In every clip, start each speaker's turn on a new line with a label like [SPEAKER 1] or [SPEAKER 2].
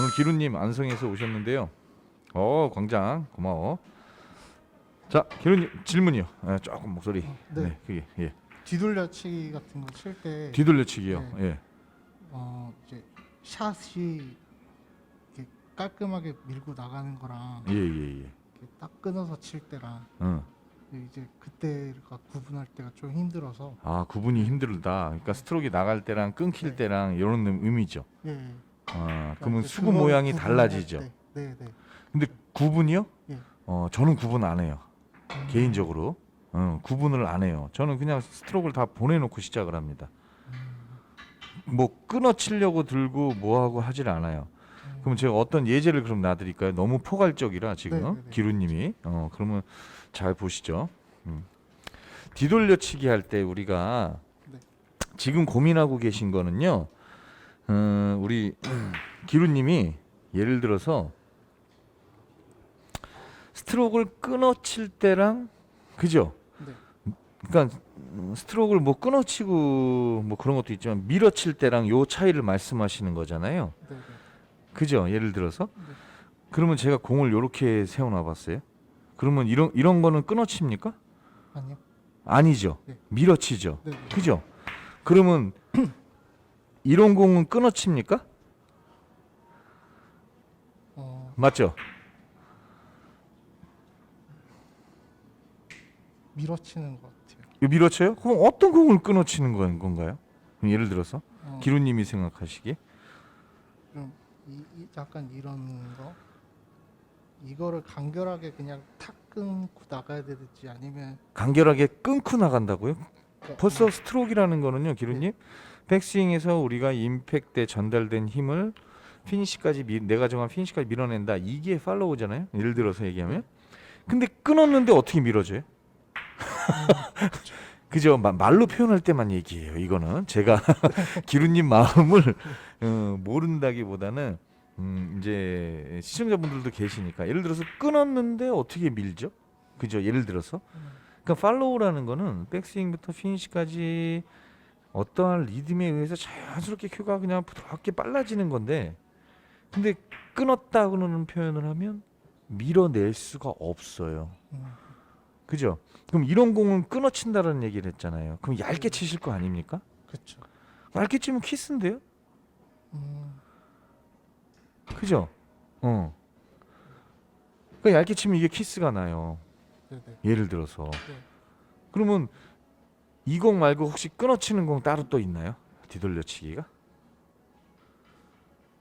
[SPEAKER 1] 오늘 기루님 안성에서 오셨는데요. 어 광장 고마워. 자 기루님 질문이요. 예, 조금 목소리.
[SPEAKER 2] 네.
[SPEAKER 1] 네. 그게 예.
[SPEAKER 2] 뒤돌려치기 같은 거 칠 때
[SPEAKER 1] 뒤돌려치기요.
[SPEAKER 2] 네.
[SPEAKER 1] 예.
[SPEAKER 2] 어, 이제 샷이 이렇게 깔끔하게 밀고 나가는 거랑
[SPEAKER 1] 예, 예, 예.
[SPEAKER 2] 이렇게 딱 끊어서 칠 때랑
[SPEAKER 1] 어.
[SPEAKER 2] 이제 그때가 구분할 때가 좀 힘들어서
[SPEAKER 1] 아 구분이 힘들다. 그러니까 스트로크 나갈 때랑 끊길
[SPEAKER 2] 네.
[SPEAKER 1] 때랑 이런 의미죠.
[SPEAKER 2] 예. 예.
[SPEAKER 1] 아
[SPEAKER 2] 그러니까
[SPEAKER 1] 그러면
[SPEAKER 2] 이제
[SPEAKER 1] 수구 모양이 달라지죠.
[SPEAKER 2] 때, 네, 네.
[SPEAKER 1] 근데 구분이요?
[SPEAKER 2] 예.
[SPEAKER 1] 어 저는 구분 안 해요.
[SPEAKER 2] 음,
[SPEAKER 1] 개인적으로 어, 구분을 안 해요. 저는 그냥 스트로크를 다 보내놓고 시작을 합니다.
[SPEAKER 2] 음,
[SPEAKER 1] 뭐 끊어치려고 들고 뭐하고 하질 않아요.
[SPEAKER 2] 음.
[SPEAKER 1] 그럼 제가 어떤 예제를 그럼 놔드릴까요? 너무 포괄적이라 지금
[SPEAKER 2] 네, 네, 네.
[SPEAKER 1] 기루님이 어 그러면 잘 보시죠. 음. 뒤돌려치기 할 때 우리가
[SPEAKER 2] 네.
[SPEAKER 1] 지금 고민하고 계신 거는요. 음, 우리 기루님이 예를 들어서 스트로크를 끊어칠 때랑 그죠?
[SPEAKER 2] 네.
[SPEAKER 1] 그러니까 음, 스트로크를 뭐 끊어치고 뭐 그런 것도 있지만 밀어칠 때랑 요 차이를 말씀하시는 거잖아요.
[SPEAKER 2] 네, 네.
[SPEAKER 1] 그죠? 예를 들어서
[SPEAKER 2] 네.
[SPEAKER 1] 그러면 제가 공을 요렇게 세워놔 봤어요. 그러면 이런 이런 거는 끊어칩니까?
[SPEAKER 2] 아니요.
[SPEAKER 1] 아니죠.
[SPEAKER 2] 네.
[SPEAKER 1] 밀어치죠.
[SPEAKER 2] 네, 네.
[SPEAKER 1] 그죠? 그러면 이런 공은 끊어칩니까?
[SPEAKER 2] 어,
[SPEAKER 1] 맞죠?
[SPEAKER 2] 밀어치는 것 같아요.
[SPEAKER 1] 이거 밀어쳐요? 그럼 어떤 공을 끊어치는 건 건가요? 그럼 예를 들어서
[SPEAKER 2] 어,
[SPEAKER 1] 기루님이 생각하시기에
[SPEAKER 2] 좀 이, 이, 약간 이런 거 이거를 간결하게 그냥 탁 끊고 나가야 되지 아니면
[SPEAKER 1] 간결하게 끊고 나간다고요?
[SPEAKER 2] 그러니까
[SPEAKER 1] 벌써 스트로크라는 거는요, 기루님. 백스윙에서 우리가 임팩 때 전달된 힘을 피니시까지 미, 내가 정한 피니시까지 밀어낸다. 이게 팔로우잖아요. 예를 들어서 얘기하면. 근데 끊었는데 어떻게 밀어줘요? 그죠? 마- 말로 표현할 때만 얘기해요. 이거는 제가 기루님 마음을 어, 모른다기보다는 음, 이제 시청자분들도 계시니까 예를 들어서 끊었는데 어떻게 밀죠? 그죠? 예를 들어서
[SPEAKER 2] 음,
[SPEAKER 1] 그러니까 팔로우라는 거는 백스윙부터 피니시까지 어떠한 리듬에 의해서 자연스럽게 큐가 그냥 부드럽게 빨라지는 건데 근데 끊었다고는 표현을 하면 밀어낼 수가 없어요.
[SPEAKER 2] 음,
[SPEAKER 1] 그죠? 그럼 이런 공은 끊어친다는 얘기를 했잖아요. 그럼 얇게 치실 거 아닙니까?
[SPEAKER 2] 그렇죠.
[SPEAKER 1] 얇게 치면 키스인데요?
[SPEAKER 2] 음,
[SPEAKER 1] 그죠? 어. 그러니까 얇게 치면 이게 키스가 나요.
[SPEAKER 2] 네네.
[SPEAKER 1] 예를 들어서.
[SPEAKER 2] 네.
[SPEAKER 1] 그러면 이 공 말고 혹시 끊어치는 공 따로 또 있나요? 뒤돌려치기가?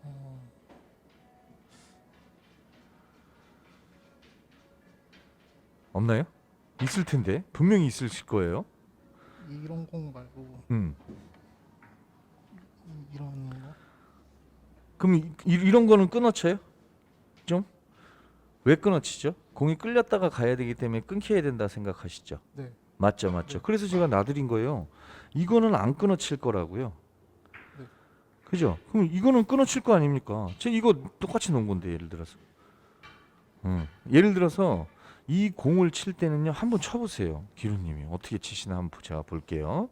[SPEAKER 2] 어,
[SPEAKER 1] 없나요? 있을 텐데 분명히 있을 거예요.
[SPEAKER 2] 이런 공 말고
[SPEAKER 1] 음.
[SPEAKER 2] 이- 이런 거
[SPEAKER 1] 그럼 이, 이- 이런 거는 끊어쳐요? 좀? 왜 끊어치죠? 공이 끌렸다가 가야 되기 때문에 끊겨야 된다 생각하시죠?
[SPEAKER 2] 네.
[SPEAKER 1] 맞죠, 맞죠.
[SPEAKER 2] 네.
[SPEAKER 1] 그래서 제가 놔드린 거예요. 이거는 안 끊어칠 거라고요.
[SPEAKER 2] 네.
[SPEAKER 1] 그죠? 그럼 이거는 끊어칠 거 아닙니까? 제 이거 똑같이 놓은 건데 예를 들어서. 음. 예를 들어서 이 공을 칠 때는요 한번 쳐보세요, 기루님이 어떻게 치시나 한번 제가 볼게요.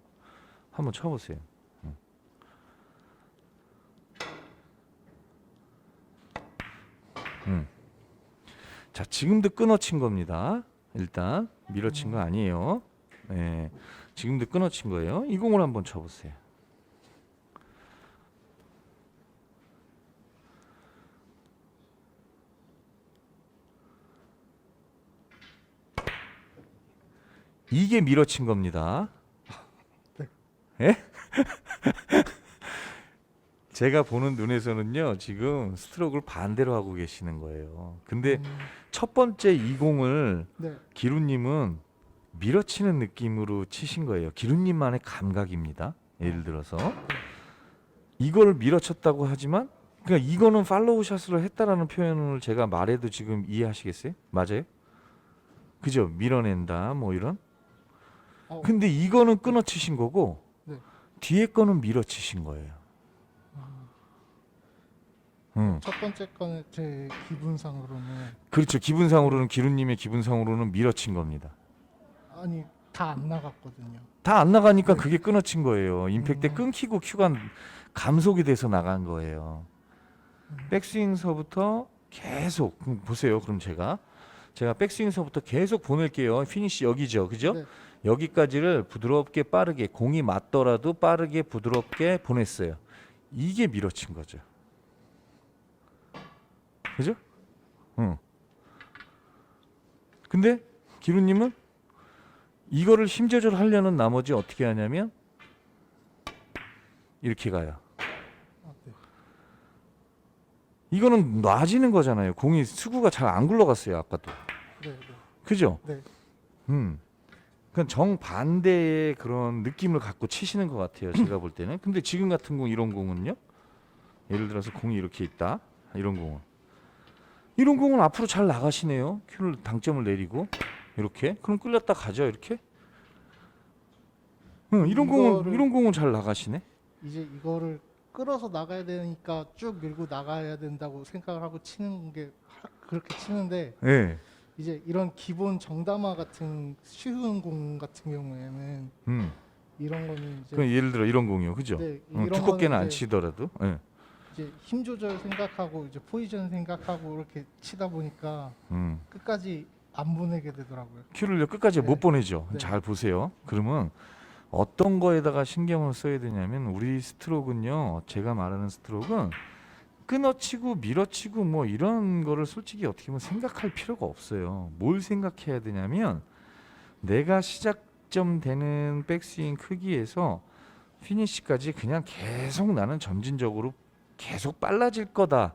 [SPEAKER 1] 한번 쳐보세요. 음. 음. 자 지금도 끊어친 겁니다. 일단 밀어친 거 아니에요. 네, 지금도 끊어친 거예요. 이 공을 한번 쳐보세요. 이게 밀어친 겁니다.
[SPEAKER 2] 네.
[SPEAKER 1] 예? 제가 보는 눈에서는요 지금 스트로크를 반대로 하고 계시는 거예요. 근데
[SPEAKER 2] 음,
[SPEAKER 1] 첫 번째 이 공을
[SPEAKER 2] 네.
[SPEAKER 1] 기루님은 밀어치는 느낌으로 치신 거예요. 기루님만의 감각입니다. 예를 들어서 이거를 밀어쳤다고 하지만 그러니까 이거는 팔로우 샷으로 했다라는 표현을 제가 말해도 지금 이해하시겠어요? 맞아요? 그죠? 밀어낸다 뭐 이런.
[SPEAKER 2] 어,
[SPEAKER 1] 근데 이거는 끊어치신 거고
[SPEAKER 2] 네.
[SPEAKER 1] 뒤에 거는 밀어치신 거예요. 응.
[SPEAKER 2] 첫 번째 거는 제 기분상으로는
[SPEAKER 1] 그렇죠. 기분상으로는 기루님의 기분상으로는 밀어친 겁니다.
[SPEAKER 2] 아니 다 안 나갔거든요.
[SPEAKER 1] 다 안 나가니까 그게 끊어친 거예요. 임팩트 때
[SPEAKER 2] 음.
[SPEAKER 1] 끊기고 큐가 감속이 돼서 나간 거예요. 백스윙서부터 계속 그럼 보세요. 그럼 제가 제가 백스윙서부터 계속 보낼게요. 피니시 여기죠, 그죠?
[SPEAKER 2] 네.
[SPEAKER 1] 여기까지를 부드럽게 빠르게 공이 맞더라도 빠르게 부드럽게 보냈어요. 이게 밀어친 거죠. 그죠? 응. 근데 기루님은 이거를 힘 조절 하려는 나머지 어떻게 하냐면 이렇게 가요. 이거는 놔지는 거잖아요. 공이 수구가 잘 안 굴러갔어요. 아까도.
[SPEAKER 2] 네, 네.
[SPEAKER 1] 그죠?
[SPEAKER 2] 네.
[SPEAKER 1] 음. 그건 정반대의 그런 느낌을 갖고 치시는 것 같아요. 제가 볼 때는. 근데 지금 같은 공 이런 공은요. 예를 들어서 공이 이렇게 있다. 이런 공은. 이런 공은 앞으로 잘 나가시네요. 큐를 당점을 내리고 이렇게. 그럼 끌렸다 가죠. 이렇게. 응, 이런 공은
[SPEAKER 2] 이거를-
[SPEAKER 1] 이런 공은 잘 나가시네.
[SPEAKER 2] 이제 이거를 끌어서 나가야 되니까 쭉 밀고 나가야 된다고 생각을 하고 치는 게 하- 그렇게 치는데
[SPEAKER 1] 예. 네.
[SPEAKER 2] 이제 이런 기본 정담화 같은 쉬운 공 같은 경우에는
[SPEAKER 1] 음.
[SPEAKER 2] 이런 거는 이제
[SPEAKER 1] 그 예를 들어 이런 공이요. 그죠?
[SPEAKER 2] 네,
[SPEAKER 1] 응,
[SPEAKER 2] 이런
[SPEAKER 1] 두껍게는
[SPEAKER 2] 거는
[SPEAKER 1] 안
[SPEAKER 2] 이제-
[SPEAKER 1] 치더라도. 예.
[SPEAKER 2] 이제 힘 조절 생각하고 이제 포지션 생각하고 이렇게 치다 보니까
[SPEAKER 1] 음.
[SPEAKER 2] 끝까지 안 보내게 되더라고요.
[SPEAKER 1] 큐를 끝까지
[SPEAKER 2] 네.
[SPEAKER 1] 못 보내죠.
[SPEAKER 2] 네.
[SPEAKER 1] 잘 보세요. 그러면 어떤 거에다가 신경을 써야 되냐면 우리 스트로크는요. 제가 말하는 스트로크는 끊어치고 밀어치고 뭐 이런 거를 솔직히 어떻게 보면 생각할 필요가 없어요. 뭘 생각해야 되냐면 내가 시작점 되는 백스윙 크기에서 피니시까지 그냥 계속 나는 점진적으로 계속 빨라질 거다.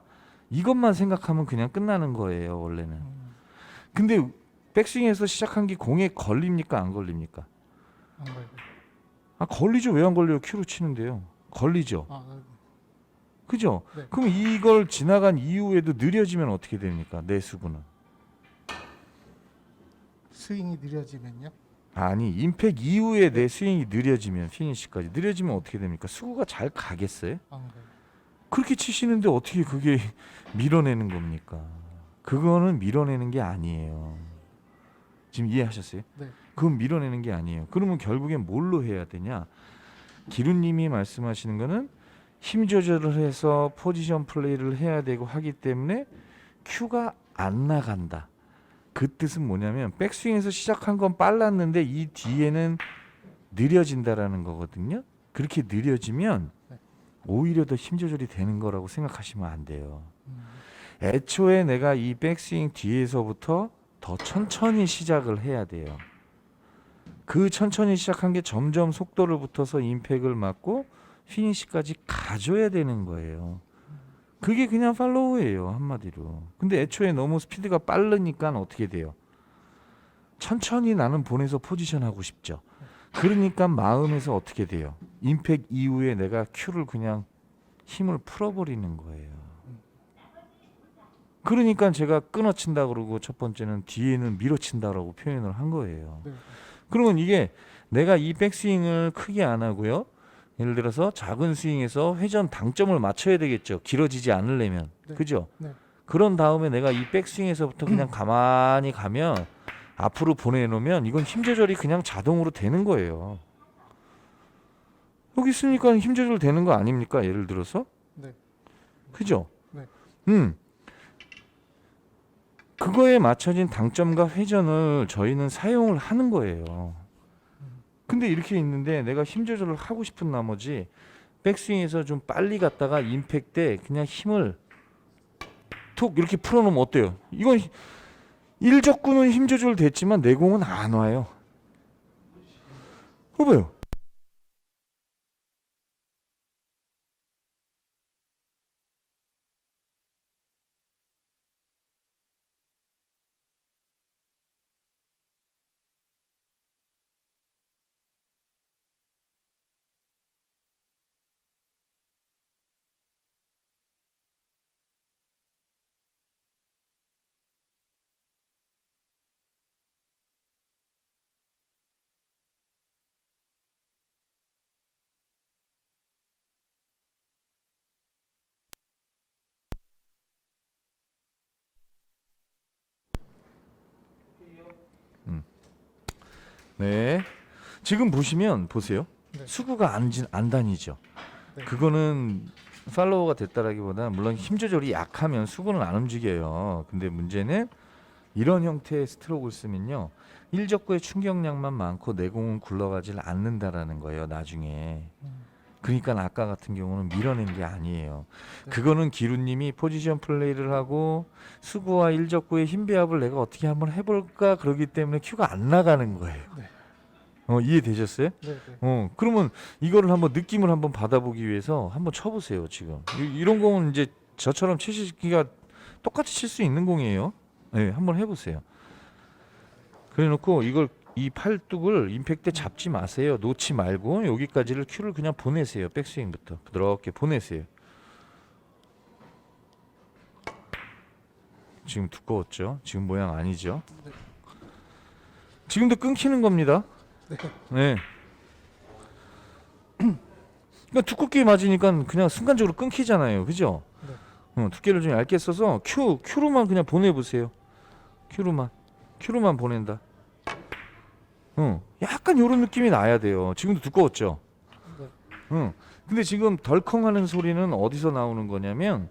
[SPEAKER 1] 이것만 생각하면 그냥 끝나는 거예요, 원래는.
[SPEAKER 2] 음,
[SPEAKER 1] 근데 백스윙에서 시작한 게 공에 걸립니까 안 걸립니까?
[SPEAKER 2] 안 걸려.
[SPEAKER 1] 아 걸리죠 왜 안 걸려요 큐로 치는데요 걸리죠
[SPEAKER 2] 아,
[SPEAKER 1] 그죠?
[SPEAKER 2] 네.
[SPEAKER 1] 그럼 이걸 지나간 이후에도 느려지면 어떻게 됩니까 내 수구는
[SPEAKER 2] 스윙이 느려지면요.
[SPEAKER 1] 아니 임팩 이후에 내 스윙이 느려지면 피니시까지 느려지면 어떻게 됩니까 수구가 잘 가겠어요?
[SPEAKER 2] 안 걸려.
[SPEAKER 1] 그렇게 치시는데 어떻게 그게 밀어내는 겁니까? 그거는 밀어내는 게 아니에요 지금 이해하셨어요?
[SPEAKER 2] 네.
[SPEAKER 1] 그건 밀어내는 게 아니에요. 그러면 결국엔 뭘로 해야 되냐? 기루님이 말씀하시는 거는 힘 조절을 해서 포지션 플레이를 해야 되고 하기 때문에 큐가 안 나간다. 그 뜻은 뭐냐면 백스윙에서 시작한 건 빨랐는데 이 뒤에는 느려진다라는 거거든요. 그렇게 느려지면
[SPEAKER 2] 네.
[SPEAKER 1] 오히려 더 힘 조절이 되는 거라고 생각하시면 안 돼요.
[SPEAKER 2] 음,
[SPEAKER 1] 애초에 내가 이 백스윙 뒤에서부터 더 천천히 시작을 해야 돼요. 그 천천히 시작한 게 점점 속도를 붙어서 임팩을 맞고 피니시까지 가줘야 되는 거예요. 그게 그냥 팔로우예요 한마디로. 근데 애초에 너무 스피드가 빠르니까 어떻게 돼요? 천천히 나는 보내서 포지션 하고 싶죠. 그러니까 마음에서 어떻게 돼요? 임팩 이후에 내가 큐를 그냥 힘을 풀어버리는 거예요. 그러니까 제가 끊어친다 그러고 첫 번째는 뒤에는 밀어친다라고 표현을 한 거예요.
[SPEAKER 2] 네.
[SPEAKER 1] 그러면 이게 내가 이 백스윙을 크게 안 하고요. 예를 들어서 작은 스윙에서 회전 당점을 맞춰야 되겠죠. 길어지지 않으려면.
[SPEAKER 2] 네.
[SPEAKER 1] 그죠?
[SPEAKER 2] 네.
[SPEAKER 1] 그런 다음에 내가 이 백스윙에서부터 그냥 가만히 가면 앞으로 보내놓으면 이건 힘 조절이 그냥 자동으로 되는 거예요. 여기 있으니까 힘 조절 되는 거 아닙니까? 예를 들어서.
[SPEAKER 2] 네.
[SPEAKER 1] 그죠?
[SPEAKER 2] 네.
[SPEAKER 1] 음. 그거에 맞춰진 당점과 회전을 저희는 사용을 하는 거예요. 근데 이렇게 있는데 내가 힘 조절을 하고 싶은 나머지 백스윙에서 좀 빨리 갔다가 임팩 때 그냥 힘을 톡 이렇게 풀어놓으면 어때요? 이건 일적구는 힘 조절 됐지만 내 공은 안 와요. 봐봐요. 네. 지금 보시면 보세요.
[SPEAKER 2] 네.
[SPEAKER 1] 수구가 안, 진- 안 다니죠.
[SPEAKER 2] 네.
[SPEAKER 1] 그거는 팔로워가 됐다라기보다 물론 힘 조절이 약하면 수구는 안 움직여요. 근데 문제는 이런 형태의 스트로크를 쓰면요. 일적구의 충격량만 많고 내공은 굴러가질 않는다라는 거예요. 나중에. 그러니까 아까 같은 경우는 밀어낸 게 아니에요. 그거는 기루님이 포지션 플레이를 하고 수구와 일적구의 힘 배합을 내가 어떻게 한번 해볼까 그러기 때문에 큐가 안 나가는 거예요.
[SPEAKER 2] 네.
[SPEAKER 1] 어 이해되셨어요?
[SPEAKER 2] 네, 네.
[SPEAKER 1] 어 그러면 이거를 한번 느낌을 한번 받아보기 위해서 한번 쳐보세요 지금 이, 이런 공은 이제 저처럼 치시기가 똑같이 칠 수 있는 공이에요 네 한번 해보세요 그래놓고 이걸 이 팔뚝을 임팩트 잡지 마세요 놓지 말고 여기까지를 큐를 그냥 보내세요 백스윙부터 부드럽게 보내세요 지금 두꺼웠죠 지금 모양 아니죠
[SPEAKER 2] 네.
[SPEAKER 1] 지금도 끊기는 겁니다
[SPEAKER 2] 네.
[SPEAKER 1] 네. 그러니까 두껍게 맞으니까 그냥 순간적으로 끊기잖아요. 그죠?
[SPEAKER 2] 네.
[SPEAKER 1] 어, 두께를 좀 얇게 써서 큐 큐로만 그냥 보내보세요. 큐로만 큐로만 보낸다. 어, 약간 요런 느낌이 나야 돼요. 지금도 두꺼웠죠.
[SPEAKER 2] 네.
[SPEAKER 1] 응. 근데 지금 덜컹하는 소리는 어디서 나오는 거냐면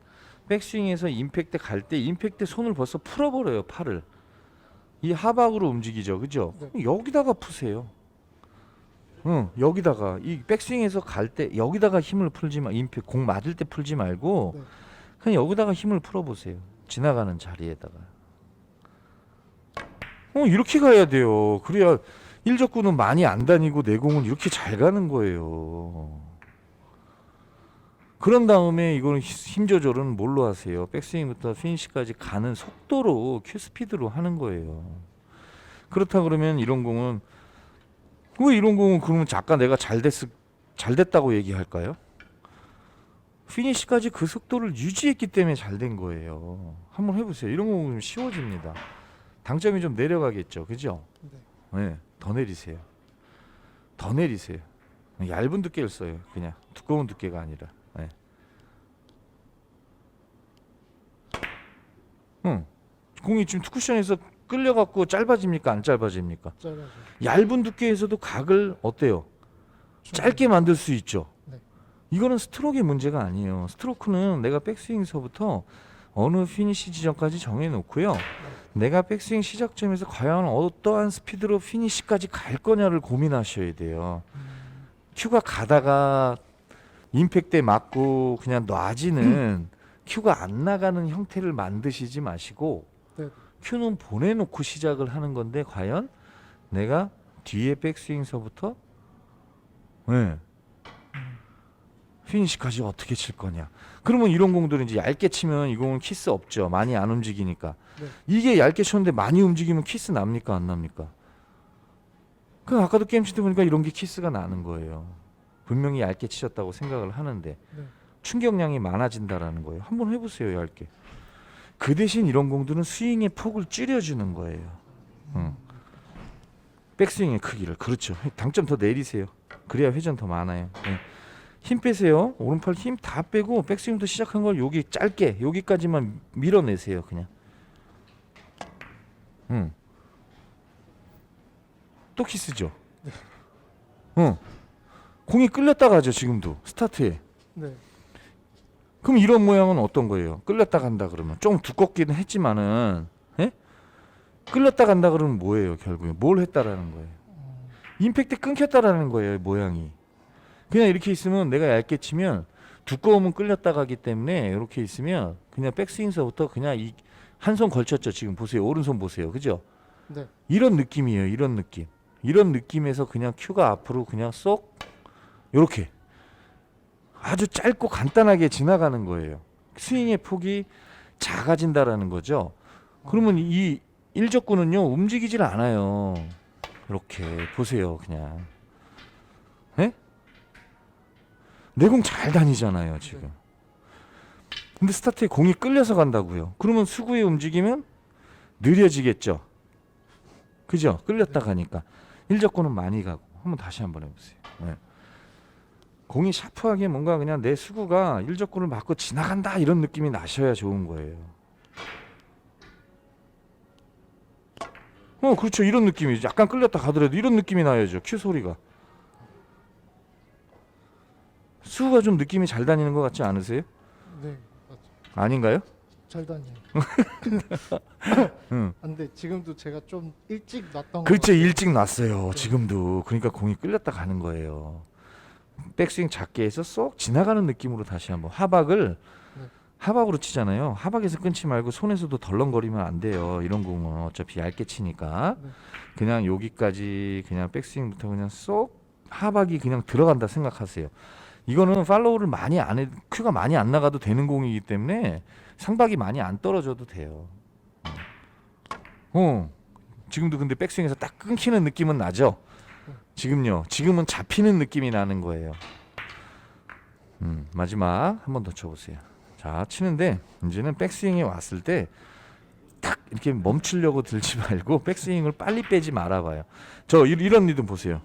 [SPEAKER 1] 백스윙에서 임팩트 갈 때 임팩트 손을 벌써 풀어버려요 팔을. 이 하박으로 움직이죠, 그죠?
[SPEAKER 2] 네.
[SPEAKER 1] 여기다가 푸세요. 응, 여기다가 이 백스윙에서 갈 때 여기다가 힘을 풀지 마, 임팩 공 맞을 때 풀지 말고
[SPEAKER 2] 네.
[SPEAKER 1] 그냥 여기다가 힘을 풀어보세요. 지나가는 자리에다가. 어 이렇게 가야 돼요. 그래야 일적구는 많이 안 다니고 내공은 이렇게 잘 가는 거예요. 그런 다음에 이거는 히- 힘 조절은 뭘로 하세요? 백스윙부터 피니시까지 가는 속도로 큐 스피드로 하는 거예요. 그렇다 그러면 이런 공은 왜 이런 공은 그러면 잠깐 내가 잘 됐, 잘 됐다고 얘기할까요? 피니시까지 그 속도를 유지했기 때문에 잘 된 거예요. 한번 해보세요. 이런 공은 좀 쉬워집니다. 당점이 좀 내려가겠죠, 그죠?
[SPEAKER 2] 네.
[SPEAKER 1] 네, 더 내리세요. 더 내리세요. 얇은 두께를 써요. 그냥 두꺼운 두께가 아니라. 네. 응. 공이 지금 투쿠션에서 끌려갖고 짧아집니까? 안 짧아집니까?
[SPEAKER 2] 짧아져.
[SPEAKER 1] 얇은 두께에서도 각을 어때요? 짧게 만들 수 있죠.
[SPEAKER 2] 네.
[SPEAKER 1] 이거는 스트로크의 문제가 아니에요. 스트로크는 내가 백스윙서부터 어느 피니시 지점까지 정해놓고요. 내가 백스윙 시작점에서 과연 어떠한 스피드로 피니시까지 갈 거냐를 고민하셔야 돼요. 큐가 가다가 임팩트에 맞고 그냥 놔지는 큐가 안 나가는 형태를 만드시지 마시고
[SPEAKER 2] 네.
[SPEAKER 1] 큐는 보내놓고 시작을 하는 건데 과연 내가 뒤에 백스윙서부터 네. 피니시까지 어떻게 칠 거냐. 그러면 이런 공들은 이제 얇게 치면 이 공은 키스 없죠. 많이 안 움직이니까.
[SPEAKER 2] 네.
[SPEAKER 1] 이게 얇게 쳤는데 많이 움직이면 키스 납니까 안 납니까? 그 아까도 게임 치다 보니까 이런 게 키스가 나는 거예요. 분명히 얇게 치셨다고 생각을 하는데
[SPEAKER 2] 네.
[SPEAKER 1] 충격량이 많아진다라는 거예요. 한번 해보세요 얇게. 그 대신 이런 공들은 스윙의 폭을 줄여주는 거예요. 응. 백스윙의 크기를 그렇죠. 당점 더 내리세요. 그래야 회전 더 많아요. 예. 힘 빼세요. 오른팔 힘 다 빼고 백스윙도 시작한 걸 여기 짧게 여기까지만 밀어내세요. 그냥. 응. 또 키스죠. 응. 공이 끌렸다 가죠 지금도 스타트에.
[SPEAKER 2] 네.
[SPEAKER 1] 그럼 이런 모양은 어떤 거예요? 끌렸다 간다 그러면 좀 두껍기는 했지만은 예? 끌렸다 간다 그러면 뭐예요 결국에 뭘 했다라는 거예요? 임팩트 끊겼다라는 거예요 모양이. 그냥 이렇게 있으면 내가 얇게 치면 두꺼우면 끌렸다 가기 때문에 이렇게 있으면 그냥 백스윙서부터 그냥 이 한 손 걸쳤죠 지금. 보세요. 오른손 보세요. 그죠?
[SPEAKER 2] 네.
[SPEAKER 1] 이런 느낌이에요 이런 느낌. 이런 느낌에서 그냥 큐가 앞으로 그냥 쏙 요렇게. 아주 짧고 간단하게 지나가는 거예요. 스윙의 폭이 작아진다라는 거죠? 그러면 이 일적구는요 움직이질 않아요. 이렇게. 보세요 그냥. 네? 내공 잘 다니잖아요 지금 근데 스타트에 공이 끌려서 간다고요 그러면 수구의 움직임은 느려지겠죠 그죠? 끌렸다 가니까 일적구는 많이 가고 한번 다시 한번 해보세요. 네. 공이 샤프하게 뭔가 그냥 내 수구가 일적구를 맞고 지나간다 이런 느낌이 나셔야 좋은 거예요. 어 그렇죠 이런 느낌이죠. 약간 끌렸다 가더라도 이런 느낌이 나야죠. 큐 소리가. 수가 좀 느낌이 잘 다니는 것 같지 않으세요?
[SPEAKER 2] 네.
[SPEAKER 1] 아닌가요?
[SPEAKER 2] 잘 다녀요.
[SPEAKER 1] 응.
[SPEAKER 2] 아, 근데 지금도 제가 좀 일찍 놨던
[SPEAKER 1] 그렇죠. 일찍 났어요 지금도 그러니까 공이 끌렸다 가는 거예요 백스윙 작게 해서 쏙 지나가는 느낌으로 다시 한번 하박을
[SPEAKER 2] 네.
[SPEAKER 1] 하박으로 치잖아요 하박에서 끊지 말고 손에서도 덜렁거리면 안 돼요 이런 공은 어차피 얇게 치니까
[SPEAKER 2] 네.
[SPEAKER 1] 그냥 여기까지 그냥 백스윙부터 그냥 쏙 하박이 그냥 들어간다 생각하세요 이거는 팔로우를 많이 안 해, 큐가 많이 안 나가도 되는 공이기 때문에 상박이 많이 안 떨어져도 돼요 어 지금도 근데 백스윙에서 딱 끊기는 느낌은 나죠? 지금요. 지금은 잡히는 느낌이 나는 거예요. 음, 마지막 한 번 더 쳐보세요. 자, 치는데 이제는 백스윙에 왔을 때딱 이렇게 멈추려고 들지 말고 백스윙을 빨리 빼지 말아봐요. 저 이- 이런 리듬 보세요.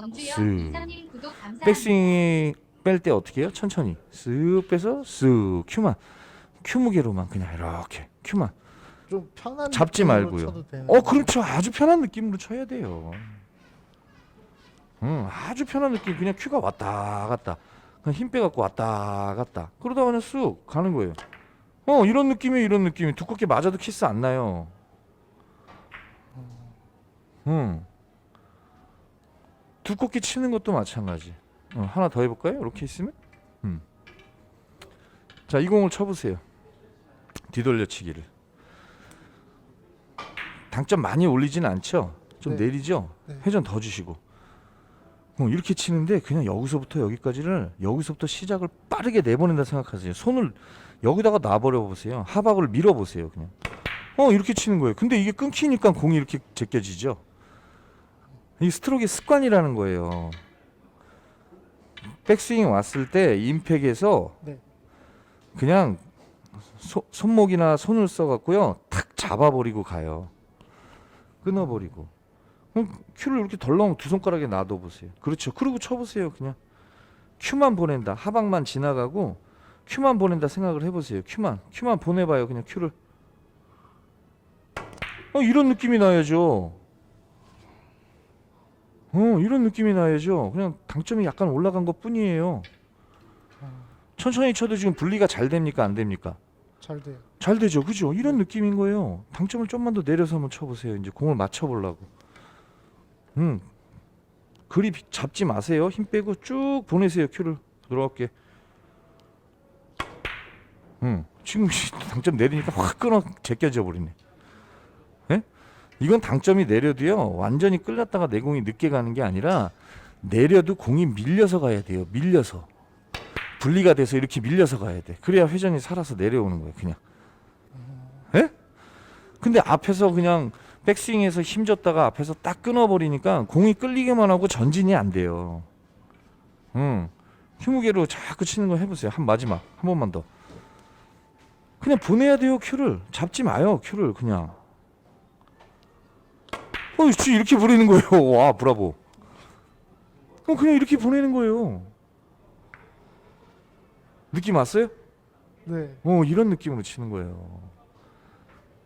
[SPEAKER 1] 쓱. 백스윙 뺄 때 어떻게 해요? 천천히 쓱 빼서 쓱 큐만 큐 무게로만 그냥 이렇게 큐만
[SPEAKER 2] 좀 편한
[SPEAKER 1] 잡지
[SPEAKER 2] 느낌으로
[SPEAKER 1] 말고요.
[SPEAKER 2] 쳐도 되는
[SPEAKER 1] 어, 그렇죠. 아주 편한 느낌으로 쳐야 돼요. 응, 아주 편한 느낌. 그냥 큐가 왔다 갔다. 그냥 힘 빼갖고 왔다 갔다. 그러다 그냥 쑥 가는 거예요. 어, 이런 느낌이 이런 느낌이 두껍게 맞아도 키스 안 나요. 응. 두껍게 치는 것도 마찬가지. 어, 하나 더 해볼까요? 이렇게 있으면? 음. 자, 이 공을 쳐보세요. 뒤돌려치기를. 당점 많이 올리진 않죠. 좀
[SPEAKER 2] 네.
[SPEAKER 1] 내리죠.
[SPEAKER 2] 네.
[SPEAKER 1] 회전 더 주시고. 어, 이렇게 치는데 그냥 여기서부터 여기까지를 여기서부터 시작을 빠르게 내보낸다 생각하세요. 손을 여기다가 놔버려 보세요. 하박을 밀어 보세요. 그냥. 어 이렇게 치는 거예요. 근데 이게 끊기니까 공이 이렇게 제껴지죠. 이 스트로크의 습관이라는 거예요. 백스윙 왔을 때 임팩에서
[SPEAKER 2] 네.
[SPEAKER 1] 그냥 소- 손목이나 손을 써갖고요 탁 잡아버리고 가요. 끊어버리고. 그럼 큐를 이렇게 덜렁 두 손가락에 놔둬 보세요. 그렇죠. 그리고 쳐보세요 그냥. 큐만 보낸다. 하박만 지나가고 큐만 보낸다 생각을 해보세요 큐만. 큐만 보내봐요 그냥 큐를. 어 이런 느낌이 나야죠 어 이런 느낌이 나야죠 그냥 당점이 약간 올라간 것 뿐이에요 천천히 쳐도 지금 분리가 잘 됩니까 안 됩니까
[SPEAKER 2] 잘 돼요.
[SPEAKER 1] 잘 되죠, 그죠? 이런 느낌인 거예요. 당점을 좀만 더 내려서 한번 쳐보세요. 이제 공을 맞춰보려고. 음, 그립 잡지 마세요. 힘 빼고 쭉 보내세요. 큐를 부드럽게. 음, 지금 당점 내리니까 확 끊어 제껴져 버리네. 예? 이건 당점이 내려도요 완전히 끌렸다가 내 공이 늦게 가는 게 아니라 내려도 공이 밀려서 가야 돼요. 밀려서. 분리가 돼서 이렇게 밀려서 가야 돼. 그래야 회전이 살아서 내려오는 거예요, 그냥. 예? 근데 앞에서 그냥 백스윙에서 힘줬다가 앞에서 딱 끊어버리니까 공이 끌리기만 하고 전진이 안 돼요. 응. 휴무게로 자꾸 치는 거 해보세요. 한 마지막 한 번만 더. 그냥 보내야 돼요 큐를 잡지 마요 큐를 그냥. 어, 씨 이렇게 보내는 거예요. 와 브라보. 어, 그냥 이렇게 보내는 거예요. 느낌 왔어요?
[SPEAKER 2] 네.
[SPEAKER 1] 어 이런 느낌으로 치는 거예요.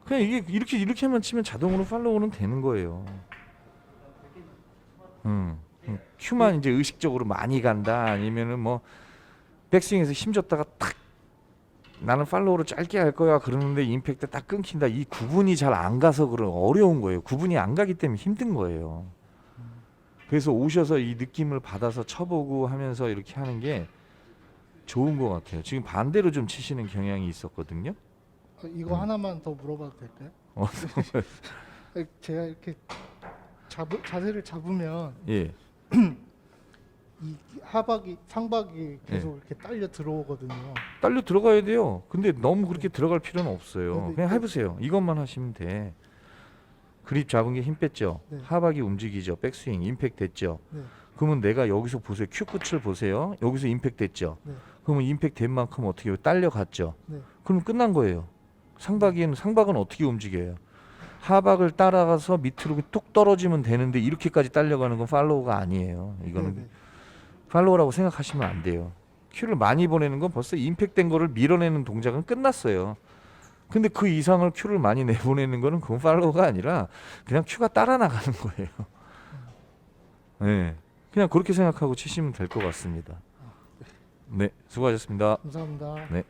[SPEAKER 1] 그냥 이게 이렇게 이렇게만 치면 자동으로 팔로우는 되는 거예요. 음, 음, 큐만 이제 의식적으로 많이 간다 아니면은 뭐 백스윙에서 힘줬다가 탁 나는 팔로우로 짧게 할 거야 그러는데 임팩트 딱 끊긴다 이 구분이 잘 안 가서 그런 어려운 거예요. 구분이 안 가기 때문에 힘든 거예요. 그래서 오셔서 이 느낌을 받아서 쳐보고 하면서 이렇게 하는 게 좋은 것 같아요. 지금 반대로 좀 치시는 경향이 있었거든요.
[SPEAKER 2] 어, 이거
[SPEAKER 1] 음.
[SPEAKER 2] 하나만 더 물어봐도 될까요?
[SPEAKER 1] 어,
[SPEAKER 2] 아, 제가 이렇게 잡 자세를 잡으면
[SPEAKER 1] 예,
[SPEAKER 2] 이 하박이 상박이 계속
[SPEAKER 1] 네.
[SPEAKER 2] 이렇게 딸려 들어오거든요.
[SPEAKER 1] 딸려 들어가야 돼요. 근데 너무 그렇게 들어갈 필요는 없어요.
[SPEAKER 2] 네,
[SPEAKER 1] 그냥
[SPEAKER 2] 네.
[SPEAKER 1] 해보세요. 이것만 하시면 돼. 그립 잡은 게 힘 뺐죠.
[SPEAKER 2] 네.
[SPEAKER 1] 하박이 움직이죠. 백스윙 임팩 됐죠.
[SPEAKER 2] 네.
[SPEAKER 1] 그러면 내가 여기서 보세요. 큐 끝을 보세요. 여기서 임팩 됐죠.
[SPEAKER 2] 네.
[SPEAKER 1] 그러면 임팩 된 만큼 어떻게 해요? 딸려 갔죠.
[SPEAKER 2] 네.
[SPEAKER 1] 그럼 끝난 거예요. 상박이는 상박은 어떻게 움직여요? 하박을 따라가서 밑으로 뚝 떨어지면 되는데 이렇게까지 딸려가는 건 팔로우가 아니에요. 이거는
[SPEAKER 2] 네, 네.
[SPEAKER 1] 팔로우라고 생각하시면 안 돼요. 큐를 많이 보내는 건 벌써 임팩된 거를 밀어내는 동작은 끝났어요. 근데 그 이상을 큐를 많이 내보내는 거는 그건 팔로우가 아니라 그냥 큐가 따라 나가는 거예요. 네. 그냥 그렇게 생각하고 치시면 될 것 같습니다. 네, 수고하셨습니다.
[SPEAKER 2] 감사합니다.
[SPEAKER 1] 네.